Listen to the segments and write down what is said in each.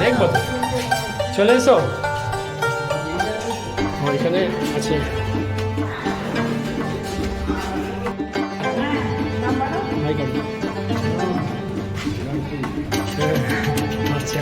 দেখব তো। চলে এসো ওইখানে আছে হাই করো। হ্যাঁ, আচ্ছা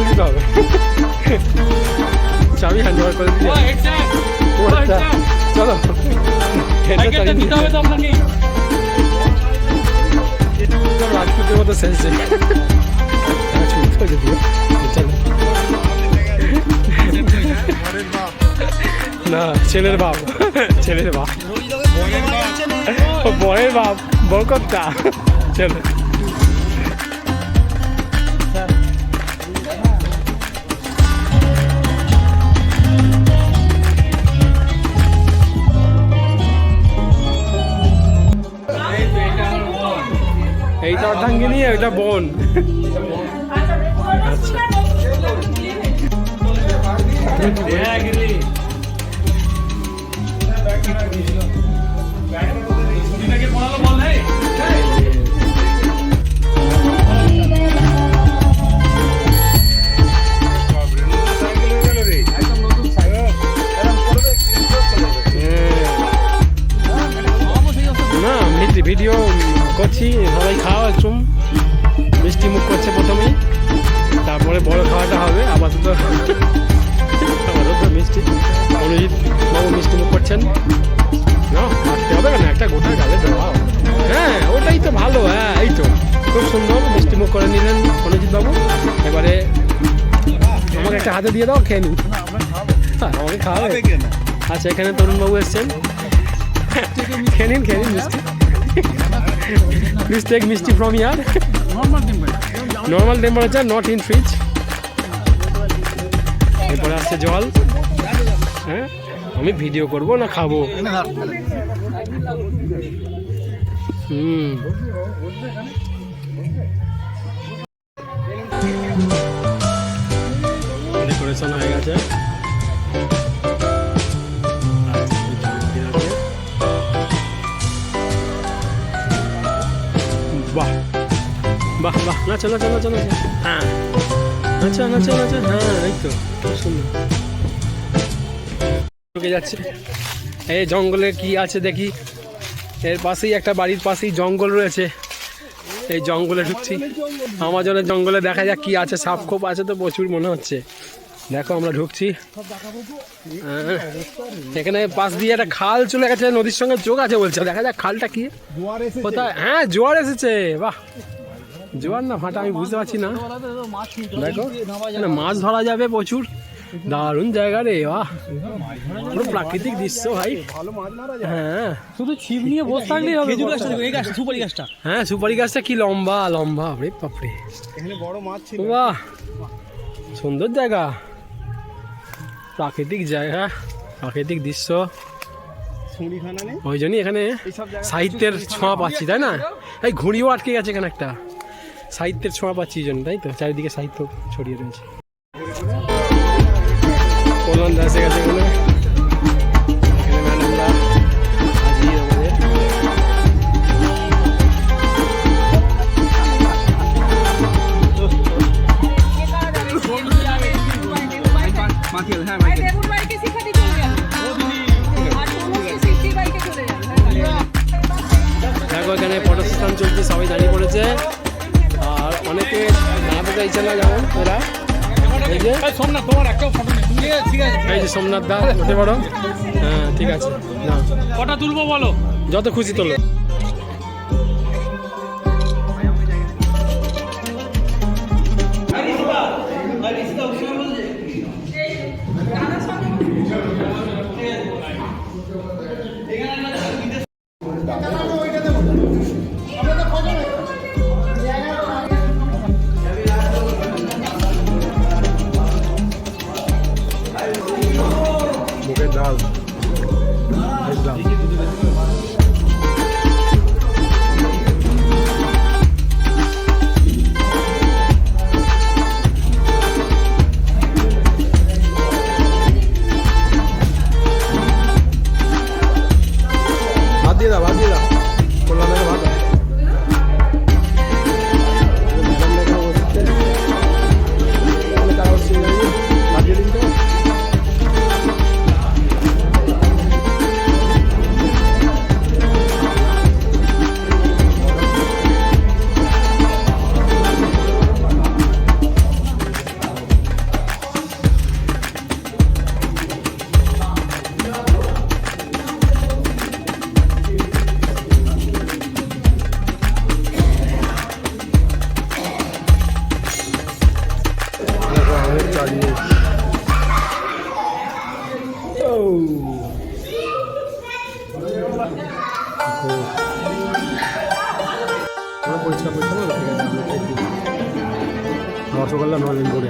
করে দিতে হবে চাবি হ্যান্ড ওভার করে দিতে হবে আচ্ছা। চলো। রাজপুতের মতো সেন্সে। না ছেলের বাপ। ছেলের বাপ। ও বরের বাপ বরকর্তা চলো। এইটা অর্ধাঙ্গিনী ওইটা বোন। না ভিডি- ভিডিও করছি সবাই খাওয়া বড় খাওয়াটা হবে আপাতত আপাতত মিষ্টি। অনুজিৎ বাবু মিষ্টি মুখ করছেন। না মারতে হবে না একটা গোটা গালে দেওয়া হ্যাঁ ওটাই তো ভালো হ্যাঁ এই তো। খুব সুন্দর মিষ্টি মুখ করে নিলেন অনুজিৎ বাবু। এবারে আমাকে একটা হাতে দিয়ে দাও খেয়ে নিন। হ্যাঁ, আমাকে খাওয়াবে। আচ্ছা এখানে তরুণবাবু এসছেন। খেয়ে নিন খেয়ে নিন মিষ্টি। Take mishti from your normal temperature not in fridge এরপরে আসছে জল। হ্যাঁ? আমি ভিডিও করব না খাব? হুম। হয়ে গেছে। বাহ। বাহ নাচো নাচো নাচো নাচো হ্যাঁ। নাচো নাচো নাচো হ্যাঁ এই তো সুন্দর ঢুকে যাচ্ছে। এই জঙ্গলে কি আছে দেখি? এর পাশেই একটা বাড়ির পাশেই জঙ্গল রয়েছে। এই জঙ্গলে ঢুকছি। আমাজনের জঙ্গলে দেখা যাক কি আছে। সাপ খোপ আছে তো প্রচুর মনে হচ্ছে। দেখো আমরা ঢুকছি। হ্যাঁ, এখানে পাশ দিয়ে একটা খাল চলে গেছে। নদীর সঙ্গে যোগ আছে বলছে। দেখা যাক খালটা কি? কোথায়? হ্যাঁ জোয়ার এসেছে। বাহ। জোয়ার না ফাটা আমি বুঝতে পারছি না। দেখো মাছ ধরা যাবে প্রচুর। দারুণ জায়গা রে বাহ। পুরো প্রাকৃতিক দৃশ্য ভাই। হ্যাঁ। শুধু ছিপ নিয়ে বসে থাকলেই হবে খেজুর গাছটা এই গাছটা সুপারি গাছটা। হ্যাঁ সুপারি গাছটা কি লম্বা লম্বা রে বাপরে। এখানে বড় মাছ ছিল। বাহ। সুন্দর জায়গা। প্রাকৃতিক জায়গা প্রাকৃতিক দৃশ্য। ওই জন্যই এখানে সাহিত্যের ছোঁয়া পাচ্ছি তাই না? এই ঘুড়িও আটকে গেছে এখানে একটা। সাহিত্যের ছোঁয়া পাচ্ছি এই জন্য, তাই তো? চারিদিকে সাহিত্য ছড়িয়ে রয়েছে। দেখো এখানে ফটো চলছে, সবাই দাঁড়িয়ে পড়েছে। অনেকে দাঁড়াতে চাইছে না যেমন এরা। সোমনাথ তোমার একটা ফটো এই যে সোমনাথ দা হতে পারো হ্যাঁ ঠিক আছে। না কটা তুলবো বলো? যত খুশি তোলো। ডাল অনেক চালিয়ে পরিষ্কার পরিচ্ছন্ন। রসগোল্লা নলেন করে